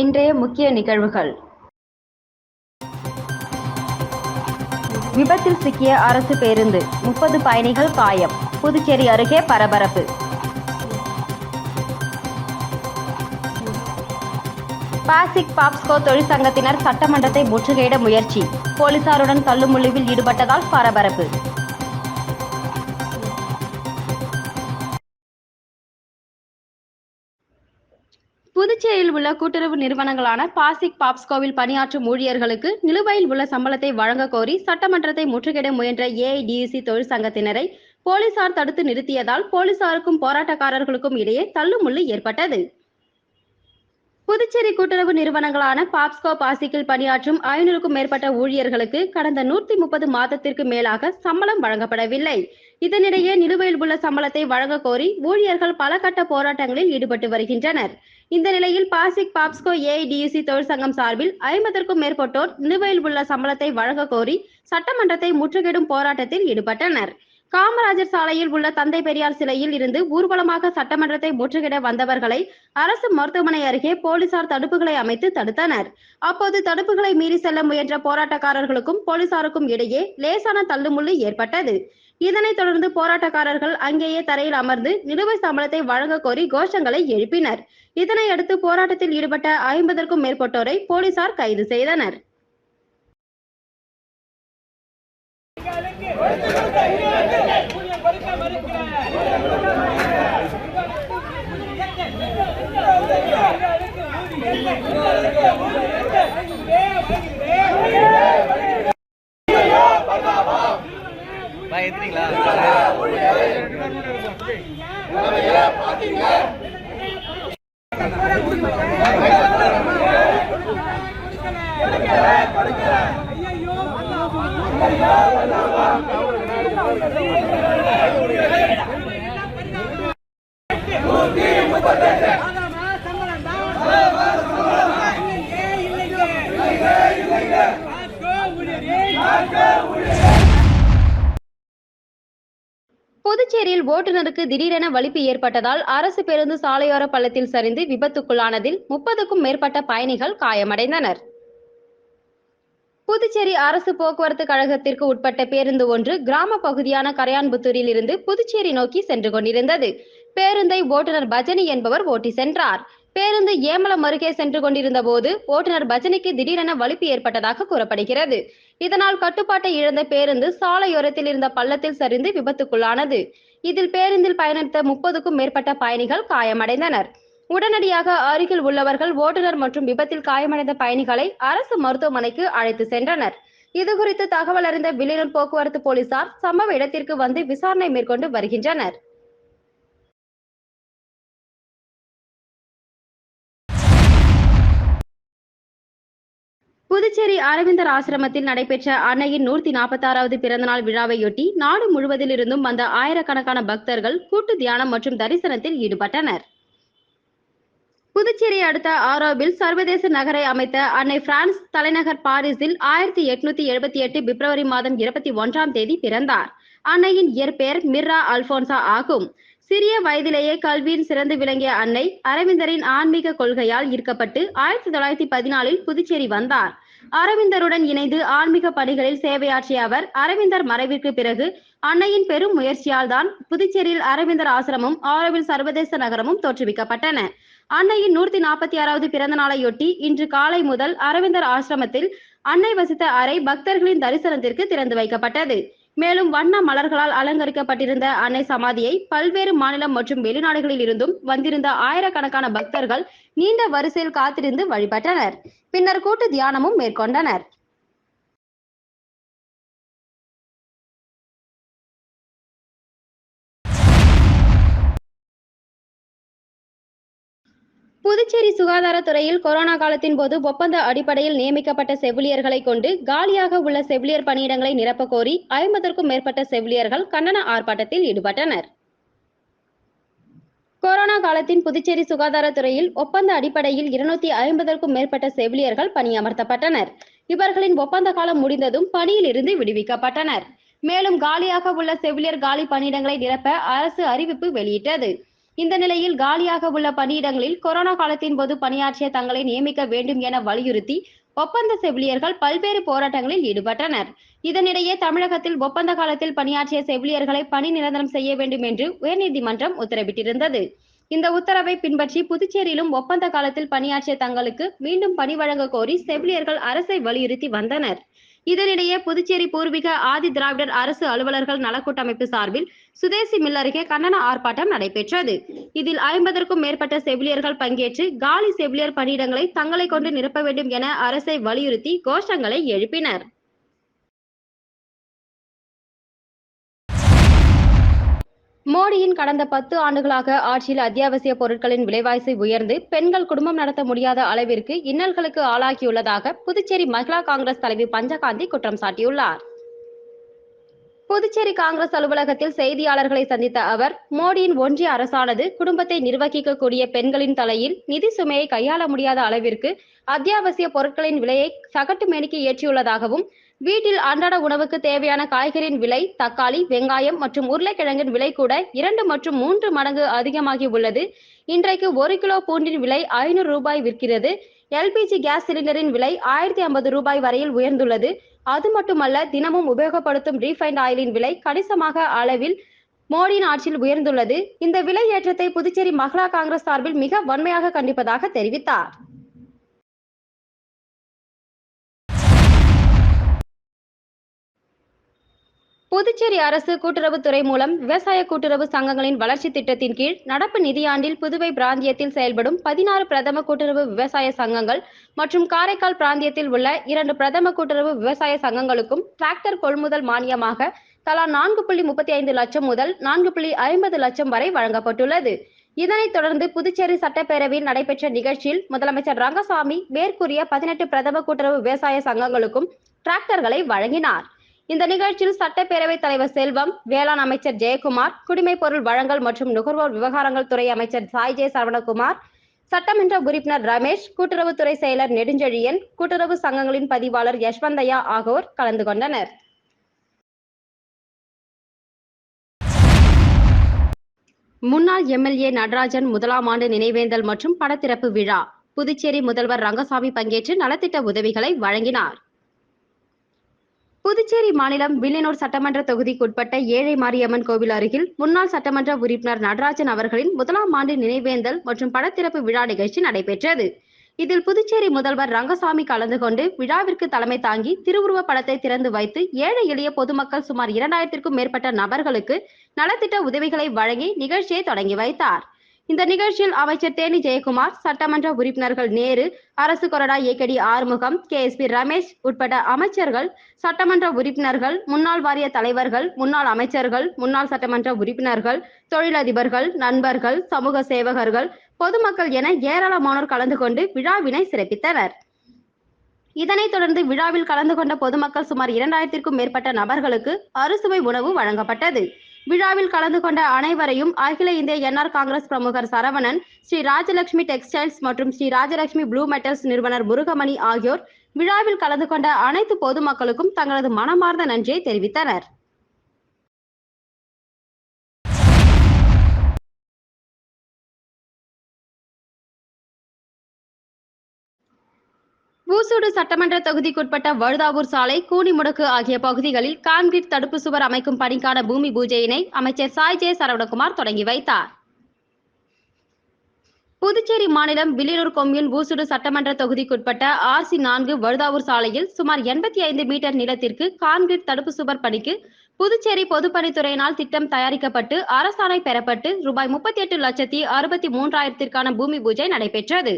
இன்றைய முக்கிய நிகழ்வுகள். விபத்தில் சிக்கிய அரசு பேருந்து முப்பது பயணிகள் காயம் புதுச்சேரி அருகே பரபரப்பு. பாசிக் பாப்ஸ்கோ தொழிற்சங்கத்தினர் சட்டமன்றத்தை முற்றுகையிட முயற்சி போலீசாருடன் தள்ளுமுள்ளுவில் ஈடுபட்டதால் பரபரப்பு. புதுச்சேரியில் உள்ள கூட்டுறவு நிறுவனங்களான பாசிக் பாப்ஸ்கோவில் பணியாற்றும் ஊழியர்களுக்கு நிலுவையில் உள்ள சம்பளத்தை வழங்க கோரி சட்டமன்றத்தை முற்றுகையிட முயன்ற ஏஐடியுசி தொழிற்சங்கத்தினரை போலீசார் தடுத்து நிறுத்தியதால் போலீசாருக்கும் போராட்டக்காரர்களுக்கும் இடையே தள்ளுமுள்ளு ஏற்பட்டது. புதுச்சேரி கூட்டுறவு நிறுவனங்களான பாப்ஸ்கோ பாசிக்கில் பணியாற்றும் ஐநூறுக்கும் மேற்பட்ட ஊழியர்களுக்கு கடந்த நூற்றி முப்பது மாதத்திற்கு மேலாக சம்பளம் வழங்கப்படவில்லை. இதனிடையே நிலுவையில் உள்ள சம்பளத்தை வழங்க கோரி ஊழியர்கள் பல கட்ட போராட்டங்களில் ஈடுபட்டு வருகின்றனர். இந்த நிலையில் பாசிக் பாப்ஸ்கோ ஏஐடியுசி தொழிற்சங்கம் சார்பில் ஐம்பதற்கும் மேற்பட்டோர் நிலுவையில் உள்ள சம்பளத்தை வழங்க கோரி சட்டமன்றத்தை முற்றுகையிடும் போராட்டத்தில் ஈடுபட்டனர். காமராஜர் சாலையில் உள்ள தந்தை பெரியார் சிலையில் இருந்து ஊர்வலமாக சட்டமன்றத்தை முற்றுகிட வந்தவர்களை அரசு மருத்துவமனை அருகே போலீசார் தடுப்புகளை அமைத்து தடுத்தனர். அப்போது தடுப்புகளை மீறி செல்ல முயன்ற போராட்டக்காரர்களுக்கும் போலீசாருக்கும் இடையே லேசான தள்ளுமுள்ளு ஏற்பட்டது. இதனைத் தொடர்ந்து போராட்டக்காரர்கள் அங்கேயே தரையில் அமர்ந்து நிலுவை சம்பளத்தை வழங்க கோரி கோஷங்களை எழுப்பினர். இதனையடுத்து போராட்டத்தில் ஈடுபட்ட ஐம்பதற்கும் மேற்பட்டோரை போலீசார் கைது செய்தனர். ஊழியர் புதுச்சேரியில் ஓட்டுநருக்கு திடீரென வலிப்பு ஏற்பட்டதால் அரசு பேருந்து சாலையோர பள்ளத்தில் சரிந்து விபத்துக்குள்ளானதில் முப்பதுக்கும் மேற்பட்ட பயணிகள் காயமடைந்தனர். புதுச்சேரி அரசு போக்குவரத்து கழகத்திற்கு உட்பட்ட பேருந்து ஒன்று கிராம பகுதியான கரையான்புத்தூரில் இருந்து புதுச்சேரி நோக்கி சென்று கொண்டிருந்தது. பேருந்தை ஓட்டுநர் பஜனி என்பவர் ஓட்டி சென்றார். பேருந்து ஏமலம் அருகே சென்று கொண்டிருந்த போது ஓட்டுநர் பஜனிக்கு திடீரென வலிப்பு ஏற்பட்டதாக கூறப்படுகிறது. இதனால் கட்டுப்பாட்டை இழந்த பேருந்து சாலையோரத்தில் இருந்த பள்ளத்தில் சரிந்து விபத்துக்குள்ளானது. இதில் பேருந்தில் பயணித்த முப்பதுக்கும் மேற்பட்ட பயணிகள் காயமடைந்தனர். உடனடியாக அருகில் உள்ளவர்கள் ஓட்டுநர் மற்றும் விபத்தில் காயமடைந்த பயணிகளை அரசு மருத்துவமனைக்கு அழைத்து சென்றனர். இதுகுறித்து தகவல் அறிந்த வில்லியனூர் போக்குவரத்து போலீசார் சம்பவ இடத்திற்கு வந்து விசாரணை மேற்கொண்டு வருகின்றனர். புதுச்சேரி அரவிந்தர் ஆசிரமத்தில் நடைபெற்ற அன்னையின் நூற்றி நாற்பத்தாறாவது பிறந்தநாள் விழாவையொட்டி நாடு முழுவதிலிருந்தும் வந்த ஆயிரக்கணக்கான பக்தர்கள் கூட்டு தியானம் மற்றும் தரிசனத்தில் ஈடுபட்டனர். புதுச்சேரி அடுத்த ஆரோவில் சர்வதேச நகரை அமைத்த அன்னை பிரான்ஸ் தலைநகர் பாரிஸில் ஆயிரத்தி எட்நூத்தி எழுபத்தி எட்டு பிப்ரவரி மாதம் இருபத்தி ஒன்றாம் தேதி பிறந்தார். அன்னையின் இயற்பெயர் மிர்ரா அல்போன்சா ஆகும். சிறிய வயதிலேயே கல்வியில் சிறந்து விளங்கிய அன்னை அரவிந்தரின் ஆன்மீக கொள்கையால் ஈர்க்கப்பட்டு ஆயிரத்தி தொள்ளாயிரத்தி பதினாலில் புதுச்சேரி வந்தார். அரவிந்தருடன் இணைந்து ஆன்மீக பணிகளில் சேவையாற்றிய அவர் அரவிந்தர் மறைவிற்கு பிறகு அன்னையின் பெரும் முயற்சியால் தான் புதுச்சேரியில் அரவிந்தர் ஆசிரமும் ஆரோவில் சர்வதேச நகரமும் தோற்றுவிக்கப்பட்டன. அன்னையின் நூத்தி நாற்பத்தி ஆறாவது பிறந்த நாளையொட்டி இன்று காலை முதல் அரவிந்தர் ஆசிரமத்தில் அன்னை வசித்த அறை பக்தர்களின் தரிசனத்திற்கு திறந்து வைக்கப்பட்டது. மேலும் வண்ண மலர்களால் அலங்கரிக்கப்பட்டிருந்த அன்னை சமாதியை பல்வேறு மாநிலம் மற்றும் வெளிநாடுகளில் இருந்தும் வந்திருந்த ஆயிரக்கணக்கான பக்தர்கள் நீண்ட வரிசையில் காத்திருந்து வழிபட்டனர். பின்னர் கூட்டு தியானமும் மேற்கொண்டனர். புதுச்சேரி சுகாதாரத்துறையில் கொரோனா காலத்தின் போது ஒப்பந்த அடிப்படையில் நியமிக்கப்பட்ட செவிலியர்களை கொண்டு காலியாக உள்ள செவிலியர் பணியிடங்களை நிரப்பக் கோரி ஐம்பதற்கும் மேற்பட்ட செவிலியர்கள் கண்டன ஆர்ப்பாட்டத்தில் ஈடுபட்டனர். கொரோனா காலத்தின் புதுச்சேரி சுகாதாரத்துறையில் ஒப்பந்த அடிப்படையில் இருநூத்தி ஐம்பதற்கும் மேற்பட்ட செவிலியர்கள் பணியமர்த்தப்பட்டனர். இவர்களின் ஒப்பந்த காலம் முடிந்ததும் பணியில் இருந்து விடுவிக்கப்பட்டனர். மேலும் காலியாக உள்ள செவிலியர் காலி பணியிடங்களை நிரப்ப அரசு அறிவிப்பு வெளியிட்டது. இந்த நிலையில் காலியாக உள்ள பணியிடங்களில் கொரோனா காலத்தின் போது பணியாற்றிய தங்களை நியமிக்க வேண்டும் என வலியுறுத்தி ஒப்பந்த செவிலியர்கள் பல்வேறு போராட்டங்களில் ஈடுபட்டனர். இதனிடையே தமிழகத்தில் ஒப்பந்த காலத்தில் பணியாற்றிய செவிலியர்களை பணி நிரந்தரம் செய்ய வேண்டும் என்று உயர்நீதிமன்றம் உத்தரவிட்டிருந்தது. இந்த உத்தரவை பின்பற்றி புதுச்சேரியிலும் ஒப்பந்த காலத்தில் பணியாற்றிய தங்களுக்கு மீண்டும் பணி வழங்க கோரி செவிலியர்கள் அரசை வலியுறுத்தி வந்தனர். இதனிடையே புதுச்சேரி பூர்வீக ஆதி திராவிடர் அரசு அலுவலர்கள் நலக்கூட்டமைப்பு சார்பில் சுதேசி மில் அருகே கண்டன ஆர்ப்பாட்டம் நடைபெற்றது. இதில் ஐம்பதற்கும் மேற்பட்ட செவிலியர்கள் பங்கேற்று காலி செவிலியர் பணியிடங்களை தங்களை கொண்டு நிரப்ப வேண்டும் என அரசை வலியுறுத்தி கோஷங்களை எழுப்பினர். மோடியின் கடந்த பத்து ஆண்டுகளாக ஆட்சியில் அத்தியாவசிய பொருட்களின் விலைவாசி உயர்ந்து பெண்கள் குடும்பம் நடத்த முடியாத அளவிற்கு இன்னல்களுக்கு ஆளாகியுள்ளதாக புதுச்சேரி மகிழா காங்கிரஸ் தலைவி பஞ்சகாந்தி குற்றம் சாட்டியுள்ளார். புதுச்சேரி காங்கிரஸ் அலுவலகத்தில் செய்தியாளர்களை சந்தித்த அவர் மோடியின் ஒன்றிய அரசானது குடும்பத்தை நிர்வகிக்கக்கூடிய பெண்களின் தலையில் நிதி சுமையை கையாள முடியாத அளவிற்கு அத்தியாவசிய பொருட்களின் விலையை சகட்டு மேனிக்கு ஏற்றியுள்ளதாகவும் வீட்டில் அன்றாட உணவுக்கு தேவையான காய்கறியின் விலை தக்காளி வெங்காயம் மற்றும் உருளைக்கிழங்கின் விலை கூட இரண்டு மற்றும் மூன்று மடங்கு அதிகமாகி உள்ளது. இன்றைக்கு ஒரு கிலோ பூண்டின் விலை ஐநூறு ரூபாய் விற்கிறது. எல்பிஜி கேஸ் சிலிண்டரின் விலை ஆயிரத்தி ஐம்பது ரூபாய் வரையில் உயர்ந்துள்ளது. அது மட்டுமல்ல தினமும் உபயோகப்படுத்தும் ரீஃபைண்ட் ஆயிலின் விலை கணிசமாக அளவில் மோடியின் ஆட்சியில் உயர்ந்துள்ளது. இந்த விலை ஏற்றத்தை புதுச்சேரி மகளா காங்கிரஸ் சார்பில் மிக வன்மையாக கண்டிப்பதாக தெரிவித்தார். புதுச்சேரி அரசு கூட்டுறவுத்துறை மூலம் விவசாய கூட்டுறவு சங்கங்களின் வளர்ச்சி திட்டத்தின் கீழ் நடப்பு நிதியாண்டில் புதுவை பிராந்தியத்தில் செயல்படும் பதினாறு பிரதம கூட்டுறவு விவசாய சங்கங்கள் மற்றும் காரைக்கால் பிராந்தியத்தில் உள்ள இரண்டு பிரதம கூட்டுறவு விவசாய சங்கங்களுக்கும் டிராக்டர் கொள்முதல் மானியமாக தலா நான்கு புள்ளி முப்பத்தி ஐந்து லட்சம் முதல் நான்கு புள்ளி ஐம்பது லட்சம் வரை வழங்கப்பட்டுள்ளது. இதனைத் தொடர்ந்து புதுச்சேரி சட்டப்பேரவையில் நடைபெற்ற நிகழ்ச்சியில் முதலமைச்சர் ரங்கசாமி மேற்கூறிய பதினெட்டு பிரதம கூட்டுறவு விவசாய சங்கங்களுக்கும் டிராக்டர்களை வழங்கினார். இந்த நிகழ்ச்சியில் சட்டப்பேரவைத் தலைவர் செல்வம் வேளாண் அமைச்சர் ஜெயக்குமார் குடிமைப் பொருள் வழங்கல் மற்றும் நுகர்வோர் விவகாரங்கள் துறை அமைச்சர் சாய் ஜே சரவணகுமார் சட்டமன்ற உறுப்பினர் ரமேஷ் கூட்டுறவுத்துறை செயலர் நெடுஞ்செழியன் கூட்டுறவு சங்கங்களின் பதிவாளர் யஷ்வந்தையா ஆகியோர் கலந்து கொண்டனர். முன்னாள் எம்எல்ஏ நடராஜன் முதலாம் ஆண்டு நினைவேந்தல் மற்றும் படத்திறப்பு விழா. புதுச்சேரி முதல்வர் ரங்கசாமி பங்கேற்று நலத்திட்ட உதவிகளை வழங்கினார். புதுச்சேரி மாநிலம் வில்லியனூர் சட்டமன்ற தொகுதிக்குட்பட்ட ஏழை மாரியம்மன் கோவில் அருகில் முன்னாள் சட்டமன்ற உறுப்பினர் நடராஜன் அவர்களின் முதலாம் ஆண்டு நினைவேந்தல் மற்றும் படத்திறப்பு விழா நிகழ்ச்சி நடைபெற்றது. இதில் புதுச்சேரி முதல்வர் ரங்கசாமி கலந்து கொண்டு விழாவிற்கு தலைமை தாங்கி திருவுருவ படத்தை திறந்து வைத்து ஏழை எளிய பொதுமக்கள் சுமார் இரண்டாயிரத்திற்கும் மேற்பட்ட நபர்களுக்கு நலத்திட்ட உதவிகளை வழங்கி நிகழ்ச்சியை தொடங்கி வைத்தார். இந்த நிகழ்ச்சியில் அமைச்சர் தேனி ஜெயக்குமார் சட்டமன்ற உறுப்பினர்கள் நேரு அரசு கொறடா ஏகடி Arumugam K S P Ramesh உட்பட அமைச்சர்கள் சட்டமன்ற உறுப்பினர்கள் முன்னாள் வாரிய தலைவர்கள் முன்னாள் அமைச்சர்கள் முன்னாள் சட்டமன்ற உறுப்பினர்கள் தொழிலதிபர்கள் நண்பர்கள் சமூக சேவகர்கள் பொதுமக்கள் என ஏராளமானோர் கலந்து கொண்டு விழாவினை சிறப்பித்தனர். இதனைத் தொடர்ந்து விழாவில் கலந்து கொண்ட பொதுமக்கள் சுமார் இரண்டாயிரத்திற்கும் மேற்பட்ட நபர்களுக்கு அறுசுவை உணவு வழங்கப்பட்டது. விழாவில் கலந்து கொண்ட அனைவரையும் அகில இந்திய என்ஆர் காங்கிரஸ் பிரமுகர் சரவணன் ஸ்ரீ ராஜலட்சுமி டெக்ஸ்டைல்ஸ் மற்றும் ஸ்ரீ ராஜலட்சுமி ப்ளூ மெட்டல்ஸ் நிறுவனர் முருகமணி ஆகியோர் விழாவில் கலந்து கொண்ட அனைத்து பொதுமக்களுக்கும் தங்களது மனமார்ந்த நன்றியை தெரிவித்தனர். ஊசூடு சட்டமன்ற தொகுதிக்குட்பட்ட வழுதாவூர் சாலை கூனிமுடக்கு ஆகிய பகுதிகளில் கான்கிரீட் தடுப்பு சுவர் அமைக்கும் பணிக்கான பூமி பூஜையினை அமைச்சர் சாய் ஜே சரவணகுமார் தொடங்கி வைத்தார். புதுச்சேரி மாநிலம் வில்லியனூர் கொம்யூன் ஊசுடு சட்டமன்ற தொகுதிக்குட்பட்ட ஆர்சி நான்கு வழுதாவூர் சாலையில் சுமார் எண்பத்தி ஐந்து மீட்டர் நிலத்திற்கு கான்கிரீட் தடுப்பு சுவர் பணிக்கு புதுச்சேரி பொதுப்பணித்துறையினால் திட்டம் தயாரிக்கப்பட்டு அரசாணை பெறப்பட்டு ரூபாய் முப்பத்தி எட்டு லட்சத்தி அறுபத்தி மூன்றாயிரத்திற்கான பூமி பூஜை நடைபெற்றது.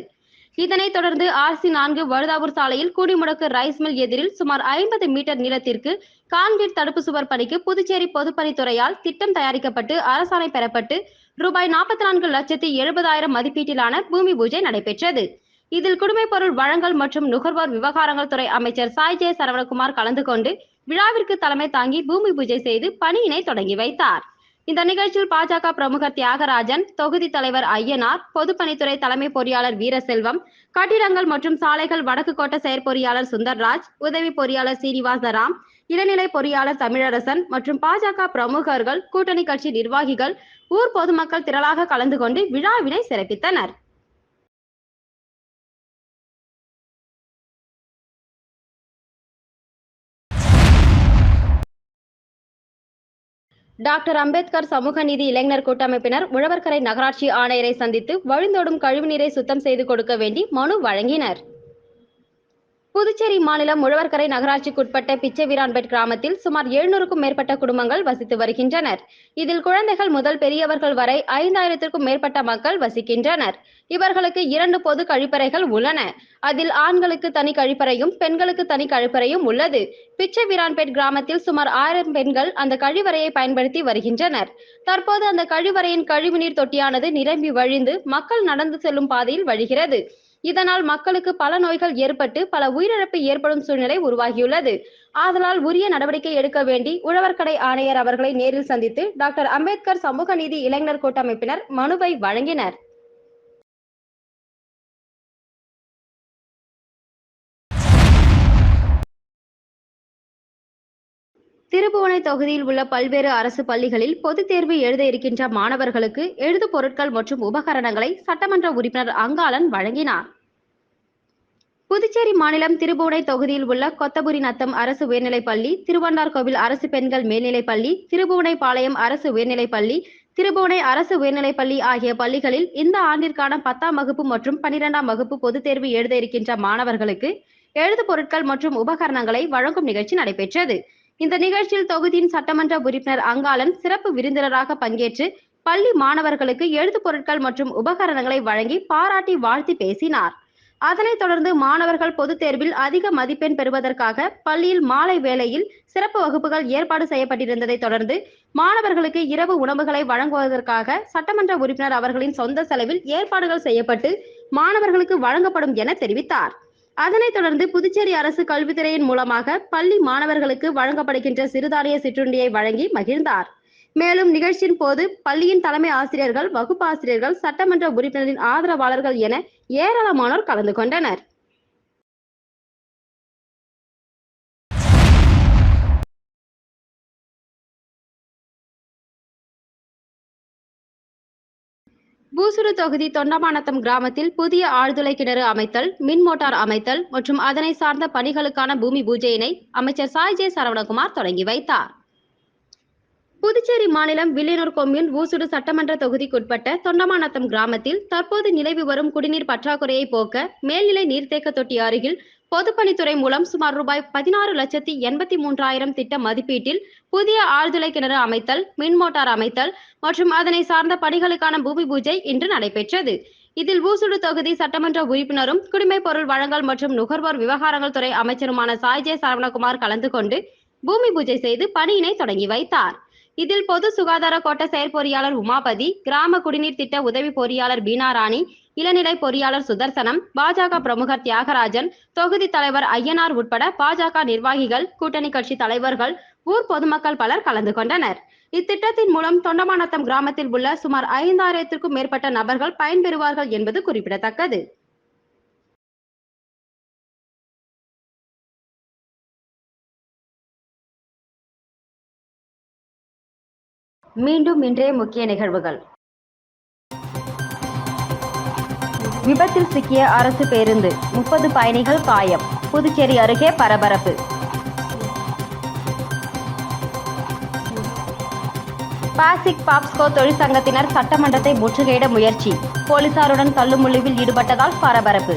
இதனைத் தொடர்ந்து ஆர்சி நான்கு வருதாவூர் சாலையில் கூடிமுடக்கு ரைஸ் மில் எதிரில் சுமார் ஐம்பது மீட்டர் நீளத்திற்கு கான்கிரீட் தடுப்பு சுவர் பணிக்கு புதுச்சேரி பொதுப்பணித்துறையால் திட்டம் தயாரிக்கப்பட்டு அரசாணை பெறப்பட்டு ரூபாய் நாற்பத்தி நான்கு லட்சத்தி எழுபதாயிரம் மதிப்பீட்டிலான பூமி பூஜை நடைபெற்றது. இதில் குடிமைப் பொருள் வழங்கல் மற்றும் நுகர்வோர் விவகாரங்கள் துறை அமைச்சர் சாய் ஜே சரவணகுமார் கலந்து கொண்டு விழாவிற்கு தலைமை தாங்கி பூமி பூஜை செய்து பணியினை தொடங்கி வைத்தார். இந்த நிகழ்ச்சியில் பாஜக பிரமுகர் தியாகராஜன் தொகுதி தலைவர் ஐயனார் பொதுப்பணித்துறை தலைமை பொறியாளர் வீரசெல்வம் கட்டிடங்கள் மற்றும் சாலைகள் வடக்கு கோட்ட செயற்பொறியாளர் சுந்தர்ராஜ் உதவி பொறியாளர் சீனிவாசராம் இளநிலை பொறியாளர் தமிழரசன் மற்றும் பாஜக பிரமுகர்கள் கூட்டணி கட்சி நிர்வாகிகள் ஊர் பொதுமக்கள் திரளாக கலந்து கொண்டு விழாவினை சிறப்பித்தனர். டாக்டர் அம்பேத்கர் சமூக நீதி இளைஞர் கூட்டமைப்பினர் உழவர்கரை நகராட்சி ஆணையரை சந்தித்து வழிந்தோடும் கழிவுநீரை சுத்தம் செய்து கொடுக்க வேண்டி மனு வழங்கினர். புதுச்சேரி மாநிலம் உழவர்கரை நகராட்சிக்குட்பட்ட பிச்சைவீரான்பேட் கிராமத்தில் சுமார் எழுநூறுக்கும் மேற்பட்ட குடும்பங்கள் வசித்து வருகின்றனர். இதில் குழந்தைகள் முதல் பெரியவர்கள் வரை ஐந்தாயிரத்திற்கும் மேற்பட்ட மக்கள் வசிக்கின்றனர். இவர்களுக்கு இரண்டு பொது கழிப்பறைகள் உள்ளன. அதில் ஆண்களுக்கு தனி கழிப்பறையும் பெண்களுக்கு தனி கழிப்பறையும் உள்ளது. பிச்சைவீரான்பேட் கிராமத்தில் சுமார் ஆயிரம் பெண்கள் அந்த கழிவறையை பயன்படுத்தி வருகின்றனர். தற்போது அந்த கழிவறையின் கழிவுநீர் தொட்டியானது நிரம்பி வழிந்து மக்கள் நடந்து செல்லும் பாதையில் வழிகிறது. இதனால் மக்களுக்கு பல நோய்கள் ஏற்பட்டு பல உயிரிழப்பு ஏற்படும் சூழ்நிலை உருவாகியுள்ளது. ஆதலால் உரிய நடவடிக்கை எடுக்க வேண்டி உழவர்கடை ஆணையர் அவர்களை நேரில் சந்தித்து டாக்டர் அம்பேத்கர் சமூக நீதி இளைஞர் கூட்டமைப்பினர் மனுவை வழங்கினர். திருபுவனை தொகுதியில் உள்ள பல்வேறு அரசு பள்ளிகளில் பொதுத் தேர்வு எழுத இருக்கின்ற மாணவர்களுக்கு எழுது பொருட்கள் மற்றும் உபகரணங்களை சட்டமன்ற உறுப்பினர் அங்காளன் வழங்கினார். புதுச்சேரி மாநிலம் திருபுவனை தொகுதியில் உள்ள கொத்தபுரி நத்தம் அரசு உயர்நிலைப் பள்ளி திருவண்ணார்கோவில் அரசு பெண்கள் மேல்நிலைப் பள்ளி திருபுவனைப்பாளையம் அரசு உயர்நிலைப் பள்ளி திருபுவனை அரசு உயர்நிலைப் பள்ளி ஆகிய பள்ளிகளில் இந்த ஆண்டிற்கான பத்தாம் வகுப்பு மற்றும் பனிரெண்டாம் வகுப்பு பொதுத் தேர்வு எழுத இருக்கின்ற மாணவர்களுக்கு எழுது பொருட்கள் மற்றும் உபகரணங்களை வழங்கும் நிகழ்ச்சி நடைபெற்றது. இந்த நிகழ்ச்சியில் தொகுதியின் சட்டமன்ற உறுப்பினர் அங்காளன் சிறப்பு விருந்தினராக பங்கேற்று பள்ளி மாணவர்களுக்கு எழுது பொருட்கள் மற்றும் உபகரணங்களை வழங்கி பாராட்டி வாழ்த்தி பேசினார். அதனைத் தொடர்ந்து மாணவர்கள் பொதுத் தேர்வில் அதிக மதிப்பெண் பெறுவதற்காக பள்ளியில் மாலை வேளையில் சிறப்பு வகுப்புகள் ஏற்பாடு செய்யப்பட்டிருந்ததை தொடர்ந்து மாணவர்களுக்கு இரவு உணவுகளை வழங்குவதற்காக சட்டமன்ற உறுப்பினர் அவர்களின் சொந்த செலவில் ஏற்பாடுகள் செய்யப்பட்டு மாணவர்களுக்கு வழங்கப்படும் என தெரிவித்தார். அதனைத் தொடர்ந்து புதுச்சேரி அரசு கல்வித்துறையின் மூலமாக பள்ளி மாணவர்களுக்கு வழங்கப்படுகின்ற சிறுதானிய சிற்றுண்டியை வழங்கி மகிழ்ந்தார். மேலும் நிகழ்ச்சியின் போது பள்ளியின் தலைமை ஆசிரியர்கள் வகுப்பாசிரியர்கள் சட்டமன்ற உறுப்பினரின் ஆதரவாளர்கள் என ஏராளமானோர் கலந்து கொண்டனர். பூசுறு தொகுதி தொண்டமானத்தம் கிராமத்தில் புதிய ஆழ்துளை கிணறு அமைத்தல் மின் மோட்டார் அமைத்தல் மற்றும் அதனை சார்ந்த பணிகளுக்கான பூமி பூஜையினை அமைச்சர் சாய் ஜே சரவணகுமார் தொடங்கி வைத்தார். புதுச்சேரி மாநிலம் வில்லியனூர் கொம்யூன் ஊசுடு சட்டமன்ற தொகுதிக்குட்பட்ட தொண்டமானத்தம் கிராமத்தில் தற்போது நிலவி வரும் குடிநீர் பற்றாக்குறையை போக்க மேல்நிலை நீர்த்தேக்க தொட்டி அருகில் பொதுப்பணித்துறை மூலம் சுமார் ரூபாய் பதினாறு லட்சத்தி எண்பத்தி மூன்றாயிரம் திட்ட மதிப்பீட்டில் புதிய ஆழ்துளை கிணறு அமைத்தல் மின் மோட்டார் அமைத்தல் மற்றும் அதனை சார்ந்த பணிகளுக்கான பூமி பூஜை இன்று நடைபெற்றது. இதில் ஊசுடு தொகுதி சட்டமன்ற உறுப்பினரும் குடிமை பொருள் வழங்கல் மற்றும் நுகர்வோர் விவகாரங்கள் துறை அமைச்சருமான சாய்ஜே சரவணகுமார் கலந்து கொண்டு பூமி பூஜை செய்து பணியினை தொடங்கி வைத்தார். இதில் பொது சுகாதார கோட்ட செயற்பொறியாளர் உமாபதி கிராம குடிநீர் திட்ட உதவி பொறியாளர் பீனா ராணி இளநிலை பொறியாளர் சுதர்சனம் பாஜக பிரமுகர் தியாகராஜன் தொகுதி தலைவர் ஐயனார் உட்பட பாஜக நிர்வாகிகள் கூட்டணி கட்சி தலைவர்கள் ஊர் பொதுமக்கள் பலர் கலந்து கொண்டனர். இத்திட்டத்தின் மூலம் தொண்டமானத்தம் கிராமத்தில் உள்ள சுமார் ஐந்தாயிரத்திற்கும் மேற்பட்ட நபர்கள் பயன்பெறுவார்கள் என்பது குறிப்பிடத்தக்கது. மீண்டும் இன்றைய முக்கிய நிகழ்வுகள். விபத்தில் சிக்கிய அரசு பேருந்து முப்பது பயணிகள் காயம். புதுச்சேரி அருகே பரபரப்பு. பாசிக் பாப்ஸ்கோ தொழிற்சங்கத்தினர் சட்டமன்றத்தை முற்றுகையிட முயற்சி. போலீசாருடன் தள்ளுமுள்ளுவில் ஈடுபட்டதால் பரபரப்பு.